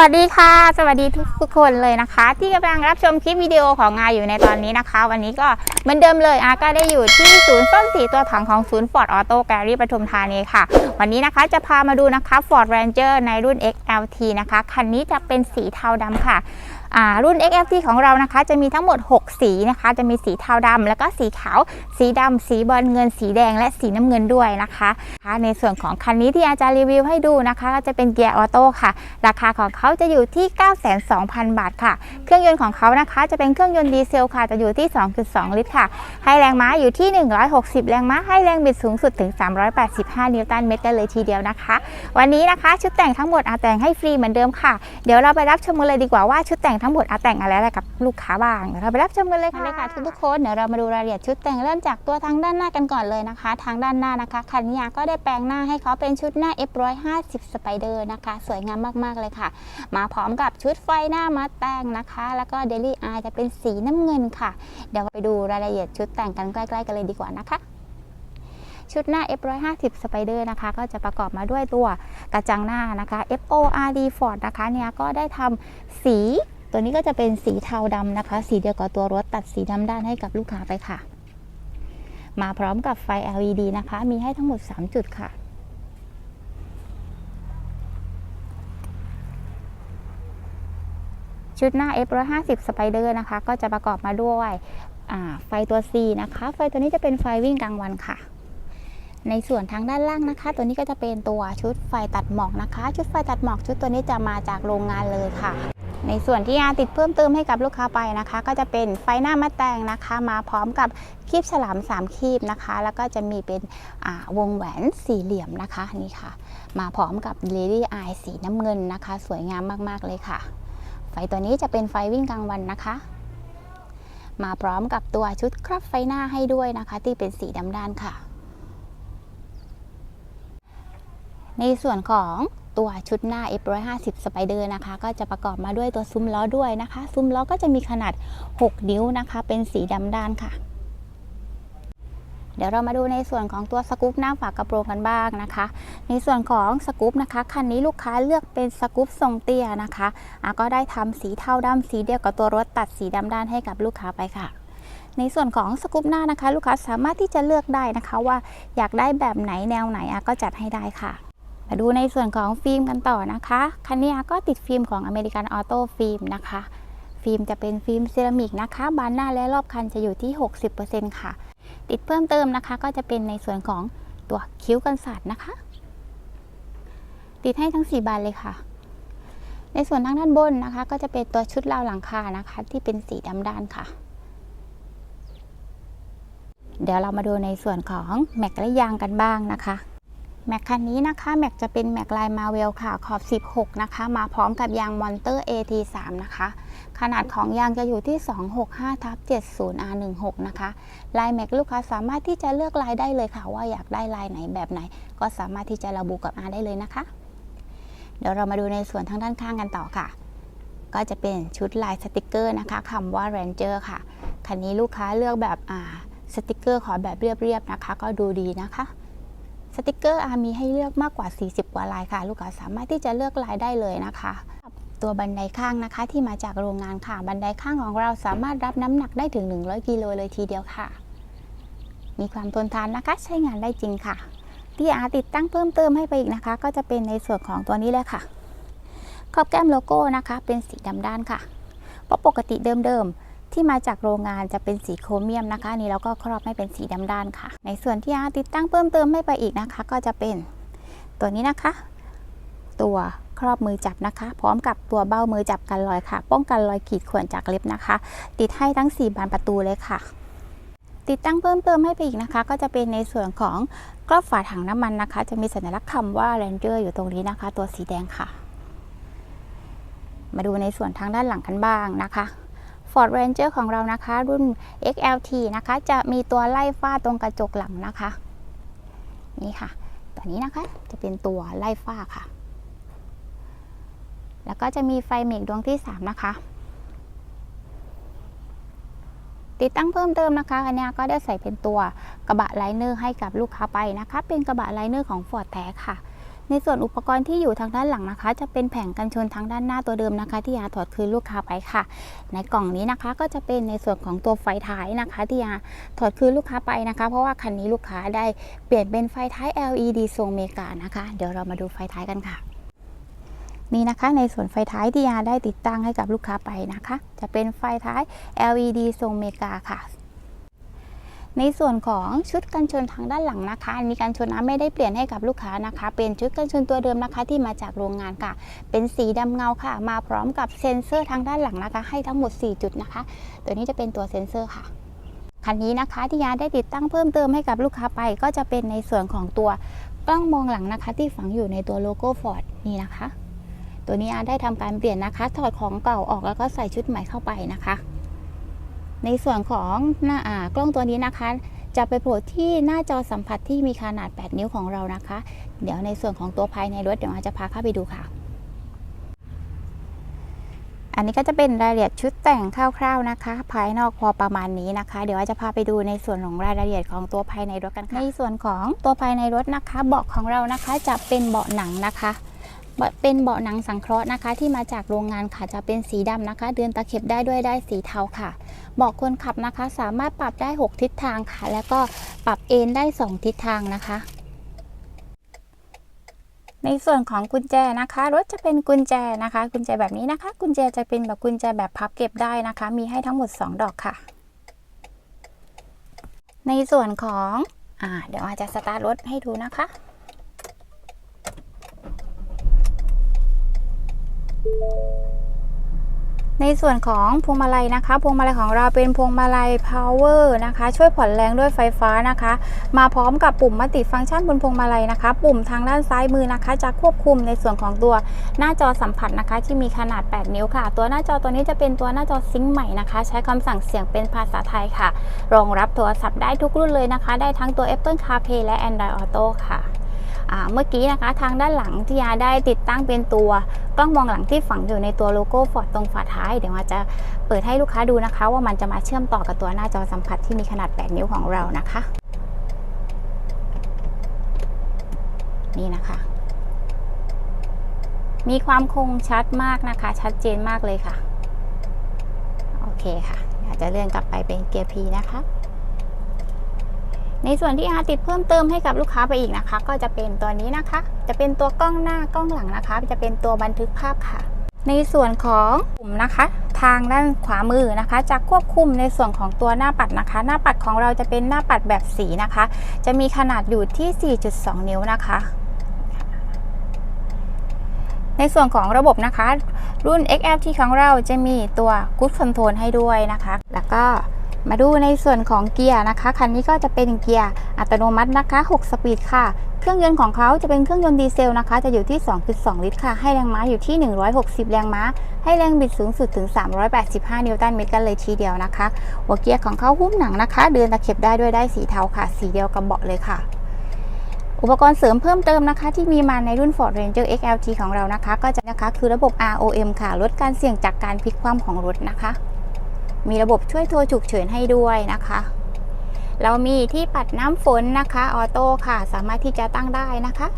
วัสดีค่ะ สวัสดีทุกคนเลยนะคะ ที่กำลังรับชมคลิปวิดีโอของงาอยู่ในตอนนี้นะคะ วันนี้ก็เหมือนเดิมเลยอาก็ได้อยู่ที่ศูนย์ส้มสีตัวถังของศูนย์ Ford Auto Gallery ปทุมธานีค่ะ วันนี้นะคะจะพามาดูนะคะ Ford Ranger ในรุ่น XLT นะคะ คันนี้จะเป็นสีเทาดำค่ะ รุ่น XLT ของเรานะคะจะมีทั้งหมด 6 สีนะคะ จะมีสีเทาดำแล้วก็สีขาว สีดำสีบอลเงิน สีแดงและสีน้ำเงินด้วยนะคะคะในส่วนของคันนี้ที่อาจารย์รีวิวให้ดูนะคะ ก็จะเป็นเกียร์ออโต้ค่ะ ราคาของเขาจะอยู่ที่ 9 2 0 0 0 บาทค่ะ เครื่องยนต์ของเขานะคะจะเป็นเครื่องยนต์ดีเซลค่ะ จะอยู่ที่ 2.2 ลิตรค่ะ ให้แรงม้าอยู่ที่ 160 แรงม้า ให้แรงบิดสูงสุดถึง 385 นิวตันเมตรกันเลยทีเดียวนะคะ วันนี้นะคะชุดแต่งทั้งหมดอาแต่งให้ฟรีเหมือนเดิมค่ะ เดี๋ยวเราไปรับชมกันเลยดีกว่าว่าชุดแต่งทั้งหมดอาแต่งอะไรอะไรกับลูกค้าบ้างเดี๋ยวเราไปรับชมกันเลยค่ะเลยค่ะทุกๆคนเดี๋ยวเรามาดูรายละเอียดชุดแต่งเริ่มจากตัวทางด้านหน้ากันก่อนเลยนะคะ ทางด้านหน้านะคะคันนี้ก็ได้แปลงหน้าให้เขาเป็นชุดหน้า F150 Spider นะคะ สวยงามมากๆเลยค่ะ มาพร้อมกับชุดไฟหน้ามาแต่งนะคะ แล้วก็เดลี่อายจะเป็นสีน้ำเงินค่ะ เดี๋ยวไปดูรายละเอียดชุดแต่งกันใกล้ๆกันเลยดีกว่านะคะชุดหน้า F150 Spider นะคะ ก็จะประกอบมาด้วยตัวกระจังหน้านะคะ FORD Ford นะคะเนี่ยก็ได้ทำสี ตัวนี้ก็จะเป็นสีเทาดำนะคะ สีเดียวกับตัวรถตัดสีดำด้านให้กับลูกค้าไปค่ะ มาพร้อมกับไฟ LED นะคะ มีให้ทั้งหมด 3 จุดค่ะ ชุดหน้า F150 Spider นะคะ ก็จะประกอบมาด้วยไฟตัว C นะคะ ไฟตัวนี้จะเป็นไฟวิ่งกลางวันค่ะในส่วนทางด้านล่างนะคะ ตัวนี้ก็จะเป็นตัวชุดไฟตัดหมอกนะคะ ชุดไฟตัดหมอกชุดตัวนี้จะมาจากโรงงานเลยค่ะ ในส่วนที่อาติดเพิ่มเติมให้กับลูกค้าไปนะคะ ก็จะเป็นไฟหน้ามาแต่งนะคะ มาพร้อมกับคีบฉลาม3คีบนะคะ แล้วก็จะมีเป็นวงแหวนสี่เหลี่ยมนะคะนี่ค่ะ มาพร้อมกับ Lady Eye สีน้ำเงินนะคะ สวยงามมากๆเลยค่ะ ไฟตัวนี้จะเป็นไฟวิ่งกลางวันนะคะ มาพร้อมกับตัวชุดครอบไฟหน้าให้ด้วยนะคะ ที่เป็นสีดำด้านค่ะ ในส่วนของ ตัวชุดหน้า F150 Spider นะคะ ก็จะประกอบมาด้วยตัวซุ้มล้อด้วยนะคะ ซุ้มล้อก็จะมีขนาด 6 นิ้วนะคะ เป็นสีดำด้านค่ะ เดี๋ยวเรามาดูในส่วนของตัวสกู๊ปหน้าฝากระโปรงกันบ้างนะคะ ในส่วนของสกู๊ปนะคะคันนี้ลูกค้าเลือกเป็นสกู๊ปทรงเตี้ยนะคะะก็ได้ทำสีเทาดำสีเดียวกับตัวรถตัดสีดำด้านให้กับลูกค้าไปค่ะในส่วนของสกู๊ปหน้านะคะ ลูกค้าสามารถที่จะเลือกได้นะคะว่าอยากได้แบบไหนแนวไหนก็จัดให้ได้ค่ะ มาดูในส่วนของฟิล์มกันต่อนะคะ คันนี้ก็ติดฟิล์มของอเมริกันออโต้ฟิล์มนะคะ ฟิล์มจะเป็นฟิล์มเซรามิกนะคะ บานหน้าและรอบคันจะอยู่ที่ 60%ค่ะ ติดเพิ่มเติมนะคะ ก็จะเป็นในส่วนของตัวคิ้วกันสาดนะคะ ติดให้ทั้ง 4 บานเลยค่ะ ในส่วนทางด้านบนนะคะ ก็จะเป็นตัวชุดราวหลังคานะคะ ที่เป็นสีดำด้านค่ะเดี๋ยวเรามาดูในส่วนของแม็กและยางกันบ้างนะคะ แม็กคันนี้นะคะแม็กจะเป็นแม็กลายมาเวลค่ะขอบ 16 นะคะ มาพร้อมกับยางมอนเตอร์ AT3 นะคะ ขนาดของยางจะอยู่ที่ 265ทับ70 R16 นะคะ ลายแม็กลูกค้าสามารถที่จะเลือกลายได้เลยค่ะ ว่าอยากได้ลายไหนแบบไหน ก็สามารถที่จะระบุกับ R ได้เลยนะคะ เดี๋ยวเรามาดูในส่วนทางด้านข้างกันต่อค่ะ ก็จะเป็นชุดลายสติกเกอร์นะคะคำว่า Ranger ค่ะคันนี้ลูกค้าเลือกแบบอ่าสติกเกอร์ขอแบบเรียบๆนะคะ ก็ดูดีนะคะ ติกเกอร์อามีให้เลือกมากกว่า 40 กว่าลายค่ะ ลูกค้าสามารถที่จะเลือกลายได้เลยนะคะตัวบันไดข้างนะคะที่มาจากโรงงานค่ะ บันไดข้างของเราสามารถรับน้ำหนักได้ถึง 100 กิโลเลยทีเดียวค่ะ มีความทนทานนะคะใช้งานได้จริงค่ะ ที่อาติดตั้งเพิ่มเติมให้ไปอีกนะคะ ก็จะเป็นในส่วนของตัวนี้เลยค่ะ ขอบแก้มโลโก้นะคะ เป็นสีดำด้านค่ะ เพราะปกติเดิม ที่มาจากโรงงานจะเป็นสีโครเมียมนะคะอันนี่เราก็ครอบให้เป็นสีดำด้านค่ะ ในส่วนที่อาติดตั้งเพิ่มเติมให้ไปอีกนะคะ ก็จะเป็นตัวนี้นะคะ ตัวครอบมือจับนะคะ พร้อมกับตัวเบ้ามือจับกันรอยค่ะ ป้องกันรอยขีดข่วนจากเล็บนะคะ ติดให้ทั้ง 4 บานประตูเลยค่ะ ติดตั้งเพิ่มเติมให้ไปอีกนะคะ ก็จะเป็นในส่วนของกรอบฝาถังน้ำมันนะคะ จะมีสัญลักษณ์คำว่า Ranger อยู่ตรงนี้นะคะ ตัวสีแดงค่ะ มาดูในส่วนทางด้านหลังกันบ้างนะคะ Ford Ranger ของเรานะคะ รุ่น XLT นะคะ จะมีตัวไล่ฝ้าตรงกระจกหลังนะคะ นี่ค่ะ ตัวนี้นะคะจะเป็นตัวไล่ฝ้าค่ะ แล้วก็จะมีไฟเมกดวงที่ 3 นะคะ ติดตั้งเพิ่มเติมนะคะอันนี้ก็ได้ใส่เป็นตัวกระบะไลเนอร์ให้กับลูกค้าไปนะคะ เป็นกระบะไลเนอร์ของ Ford แท้ค่ะ ในส่วนอุปกรณ์ที่อยู่ทางด้านหลังนะคะ จะเป็นแผงกันชนทางด้านหน้าตัวเดิมนะคะ ที่ยาถอดคืนลูกค้าไปค่ะ ในกล่องนี้นะคะก็จะเป็นในส่วนของตัวไฟท้ายนะคะ ที่ยาถอดคืนลูกค้าไปนะคะ เพราะว่าคันนี้ลูกค้าได้เปลี่ยนเป็นไฟท้าย LED ทรงเมกานะคะ เดี๋ยวเรามาดูไฟท้ายกันค่ะนี่นะคะในส่วนไฟท้ายที่ยาได้ติดตั้งให้กับลูกค้าไปนะคะ จะเป็นไฟท้าย LED ทรงเมกาค่ะ ในส่วนของชุดกันชนทางด้านหลังนะคะ มีการชนน้ำไม่ได้เปลี่ยนให้กับลูกค้านะคะ เป็นชุดกันชนตัวเดิมนะคะที่มาจากโรงงานค่ะ เป็นสีดำเงาค่ะ มาพร้อมกับเซ็นเซอร์ทางด้านหลังนะคะ ให้ทั้งหมด 4 จุดนะคะ ตัวนี้จะเป็นตัวเซ็นเซอร์ค่ะคันนี้นะคะที่ยาได้ติดตั้งเพิ่มเติมให้กับลูกค้าไป ก็จะเป็นในส่วนของตัวกล้องมองหลังนะคะ ที่ฝังอยู่ในตัวโลโก้ฟอร์ดนี่นะคะ ตัวนี้อาได้ทำการเปลี่ยนนะคะ ถอดของเก่าออกแล้วก็ใส่ชุดใหม่เข้าไปนะคะ ในส่วนของหน้ากล้องตัวนี้นะคะ จะไปโผล่ที่หน้าจอสัมผัสที่มีขนาด 8 นิ้วของเรานะคะ เดี๋ยวในส่วนของตัวภายในรถเดี๋ยวอาจะพาเข้าไปดูค่ะ อันนี้ก็จะเป็นรายละเอียดชุดแต่งคร่าวๆนะคะ ภายนอกพอประมาณนี้นะคะ เดี๋ยวอาจะพาไปดูในส่วนของรายละเอียดของตัวภายในรถกันค่ะในส่วนของตัวภายในรถนะคะ เบาะของเรานะคะจะเป็นเบาะหนังนะคะเป็นเบาะหนังสังเคราะห์นะคะ ที่มาจากโรงงานค่ะจะเป็นสีดำนะคะ เดือนตะเข็บได้ด้วยได้สีเทาค่ะ บาะคนขับนะคะ สามารถปรับได้ 6 ทิศทางค่ะ แล้วก็ปรับเอนได้ 2 ทิศทางนะคะในส่วนของกุญแจนะคะ รถจะเป็นกุญแจนะคะ กุญแจแบบนี้นะคะ กุญแจจะเป็นแบบกุญแจแบบพับเก็บได้นะคะ มีให้ทั้งหมด 2 ดอกค่ะ ในส่วนของอ่าเดี๋ยวอาจจะสตาร์ทรถให้ดูนะคะ ในส่วนของพวงมาลัยนะคะพวงมาลัยของเราเป็นพวงมาลัย power นะคะ ช่วยผ่อนแรงด้วยไฟฟ้านะคะ มาพร้อมกับปุ่มมัติฟังก์ชันบนพวงมาลัยนะคะ ปุ่มทางด้านซ้ายมือนะคะ จะควบคุมในส่วนของตัวหน้าจอสัมผัสนะคะ ที่มีขนาด 8 นิ้วค่ะ ตัวหน้าจอตัวนี้จะเป็นตัวหน้าจอซิงค์ใหม่นะคะ ใช้คำสั่งเสียงเป็นภาษาไทยค่ะ รองรับโทรศัพท์ได้ทุกรุ่นเลยนะคะ ได้ทั้งตัว Apple CarPlay และ Android Auto ค่ะ เมื่อกี้นะคะทางด้านหลังที่ยาได้ติดตั้งเป็นตัวกล้องมองหลังที่ฝังอยู่ในตัวโลโก้ฟอร์ดตรงฝาท้าย เดี๋ยวอาจจะเปิดให้ลูกค้าดูนะคะ ว่ามันจะมาเชื่อมต่อกับตัวหน้าจอสัมผัสที่มีขนาด 8 นิ้วของเรานะคะ นี่นะคะ มีความคมชัดมากนะคะ ชัดเจนมากเลยค่ะ โอเคค่ะอาจจะเลื่อนกลับไปเป็นเกียร์ P นะคะ ในส่วนที่อาติดเพิ่มเติมให้กับลูกค้าไปอีกนะคะ ก็จะเป็นตัวนี้นะคะ จะเป็นตัวกล้องหน้ากล้องหลังนะคะ จะเป็นตัวบันทึกภาพค่ะ ในส่วนของปุ่มนะคะ ทางด้านขวามือนะคะ จะควบคุมในส่วนของตัวหน้าปัดนะคะ หน้าปัดของเราจะเป็นหน้าปัดแบบสีนะคะ จะมีขนาดอยู่ที่ 4.2 นิ้วนะคะในส่วนของระบบนะคะ รุ่น XLT ของเราจะมีตัว Good Control ให้ด้วยนะคะ แล้วก็ มาดูในส่วนของเกียร์นะคะ คันนี้ก็จะเป็นเกียร์อัตโนมัตินะคะ 6 สปีดค่ะ เครื่องยนต์ของเขาจะเป็นเครื่องยนต์ดีเซลนะคะ จะอยู่ที่ 2.2 ลิตรค่ะ ให้แรงม้าอยู่ที่ 160 แรงม้า ให้แรงบิดสูงสุดถึง 385 นิวตันเมตรกันเลยทีเดียวนะคะ หัวเกียร์ของเขาหุ้มหนังนะคะ เดินตะเข็บได้ด้วยได้สีเทาค่ะ สีเดียวกับเบาะเลยค่ะอุปกรณ์เสริมเพิ่มเติมนะคะ ที่มีมาในรุ่น Ford Ranger XLT ของเรานะคะ ก็จะนะคะคือระบบ ROM ค่ะ ลดการเสี่ยงจากการพลิกคว่ำของรถนะคะ มีระบบช่วยโทรฉุกเฉินให้ด้วยนะคะ เรามีที่ปัดน้ำฝนนะคะออโต้ค่ะ สามารถที่จะตั้งได้นะคะ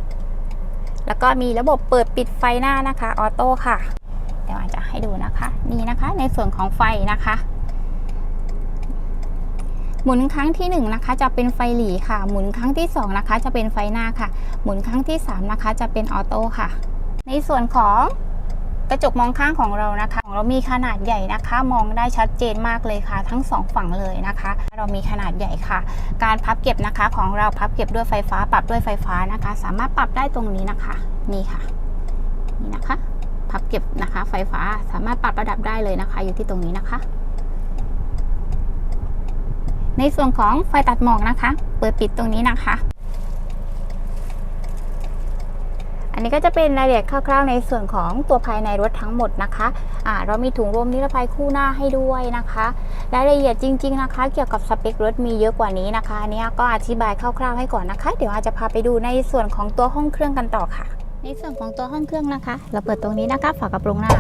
แล้วก็มีระบบเปิดปิดไฟหน้านะคะออโต้ค่ะ เดี๋ยวอาจจะให้ดูนะคะ นี่นะคะในส่วนของไฟนะคะ หมุนครั้งที่1นงนะคะจะเป็นไฟหลีค่ะ หมุนครั้งที่2นะคะจะเป็นไฟหน้าค่ะ หมุนครั้งที่3นะคะจะเป็นออโต้ค่ะ ในส่วนของ กระจกมองข้างของเรานะคะ ของเรามีขนาดใหญ่นะคะ มองได้ชัดเจนมากเลยค่ะ ทั้งสองฝั่งเลยนะคะ เรามีขนาดใหญ่ค่ะ การพับเก็บนะคะของเราพับเก็บด้วยไฟฟ้า ปรับด้วยไฟฟ้านะคะ สามารถปรับได้ตรงนี้นะคะนี่ค่ะนี่นะคะ พับเก็บนะคะ ไฟฟ้าสามารถปรับระดับได้เลยนะคะ อยู่ที่ตรงนี้นะคะ ในส่วนของไฟตัดหมอกนะคะ เปิดปิดตรงนี้นะคะ อั นนี้ก็จะเป็นรายละเอียดคร่าวๆ ในส่วนของตัวภายในรถทั้งหมดนะคะะเรามีถุงลมนิรภัยคู่หน้าให้ด้วยนะคะรายละเอียดจริง ๆนะคะ เกี่ยวกับสเปครถมีเยอะกว่านี้นะคะอันนี้ก็อธิบายคร่าวๆให้ก่อนนะคะ เดี๋ยวอาจจะพาไปดูในส่วนของตัวห้องเครื่องกันต่อค่ะ ในส่วนของตัวห้องเครื่องนะคะ เราเปิดตรงนี้นะคะฝากระโปรงหน้า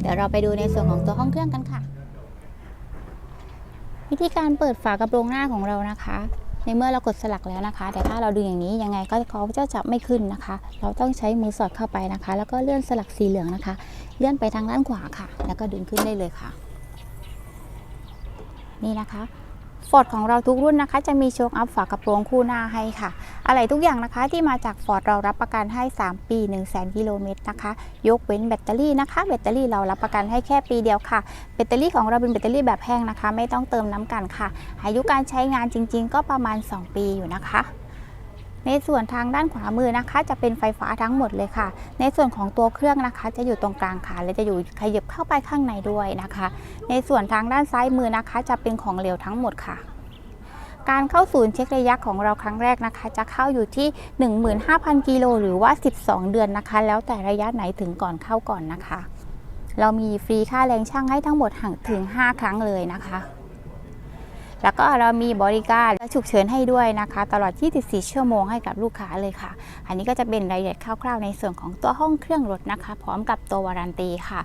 เดี๋ยวเราไปดูในส่วนของตัวห้องเครื่องกันค่ะ วิธีการเปิดฝากระโปรงหน้าของเรานะคะ ในเมื่อเรากดสลักแล้วนะคะ แต่ถ้าเราดึงอย่างนี้ยังไงก็เขาจะจับไม่ขึ้นนะคะ เราต้องใช้มือสอดเข้าไปนะคะ แล้วก็เลื่อนสลักสีเหลืองนะคะ เลื่อนไปทางด้านขวาค่ะ แล้วก็ดึงขึ้นได้เลยค่ะ นี่นะคะ ฟอร์ดของเราทุกรุ่นนะคะ จะมีโชคอัพฝากระโปรงคู่หน้าให้ค่ะ อะไรทุกอย่างนะคะที่มาจากฟอร์ดเรารับประกันให้ 3 ปี 1 0 0 0 0แกิโลเมตรนะคะ ยกเว้นแบตเตอรี่นะคะ แบตเตอรี่เรารับประกันให้แค่ปีเดียวค่ะ แบตเตอรี่ของเราเป็นแบตเตอรี่แบบแห้งนะคะ ไม่ต้องเติมน้ำกันค่ะ อายุการใช้งานจริง ๆ ก็ประมาณ 2 ปีอยู่นะคะ ในส่วนทางด้านขวามือนะคะ จะเป็นไฟฟ้าทั้งหมดเลยค่ะ ในส่วนของตัวเครื่องนะคะ จะอยู่ตรงกลางค่ะและจะอยู่ขยับเข้าไปข้างในด้วยนะคะ ในส่วนทางด้านซ้ายมือนะคะ จะเป็นของเหลวทั้งหมดค่ะการเข้าศูนย์เช็คระยะของเราครั้งแรกนะคะ จะเข้าอยู่ที่ 15,000 กิโลหรือว่า 12 เดือนนะคะ แล้วแต่ระยะไหนถึงก่อนเข้าก่อนนะคะ เรามีฟรีค่าแรงช่างให้ทั้งหมดถึง 5 ครั้งเลยนะคะ แล้วก็เรามีบริการฉุกเฉินให้ด้วยนะคะ ตลอด 24 ชั่วโมงให้กับลูกค้าเลยค่ะ อันนี้ก็จะเป็นรายละเอียดคร่าวๆ ในส่วนของตัวห้องเครื่องรถนะคะ พร้อมกับตัววารันตีค่ะ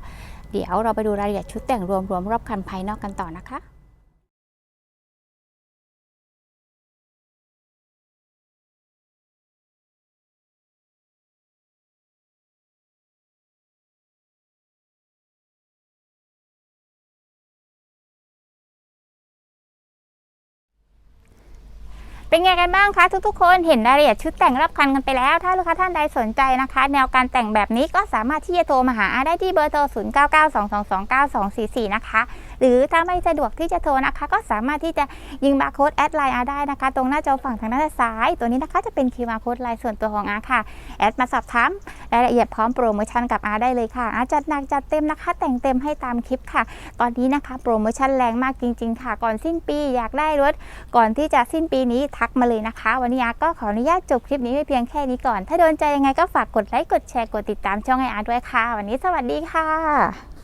เดี๋ยวเราไปดูรายละเอียดชุดแต่งรวมๆรอบคันภายนอกกันต่อนะคะ เป็นไงกันบ้างคะทุกๆ คนเห็นรายละเอียดชุดแต่งรับคันกันไปแล้ว ถ้าลูกค้าท่านใดสนใจนะคะ แนวการแต่งแบบนี้ก็สามารถที่จะโทรมาหาอาได้ที่เบอร์โทร 0992229244 นะคะ หรือถ้าไม่สะดวกที่จะโทรนะคะ ก็สามารถที่จะยิงบาร์โค้ดแอดไลน์อาได้นะคะ ตรงหน้าจอฝั่งทางด้านซ้าย ตัวนี้นะคะจะเป็นคิวอาร์โค้ดไลน์ส่วนตัวของอาค่ะ แอดมาสอบถามรายละเอียดพร้อมโปรโมชั่นกับอาได้เลยค่ะอาจัดหนักจัดเต็มนะคะ แต่งเต็มให้ตามคลิปค่ะ ตอนนี้นะคะ โปรโมชั่นแรงมากจริง ๆ ค่ะ ก่อนสิ้นปีอยากได้รถ ก่อนที่จะสิ้นปีนี้ทักมาเลยนะคะ วันนี้อาก็ขออนุญาตจบคลิปนี้ไว้เพียงแค่นี้ก่อน ถ้าโดนใจยังไงก็ฝากกดไลค์กดแชร์กดติดตามช่องไออาร์ด้วยค่ะ วันนี้สวัสดีค่ะ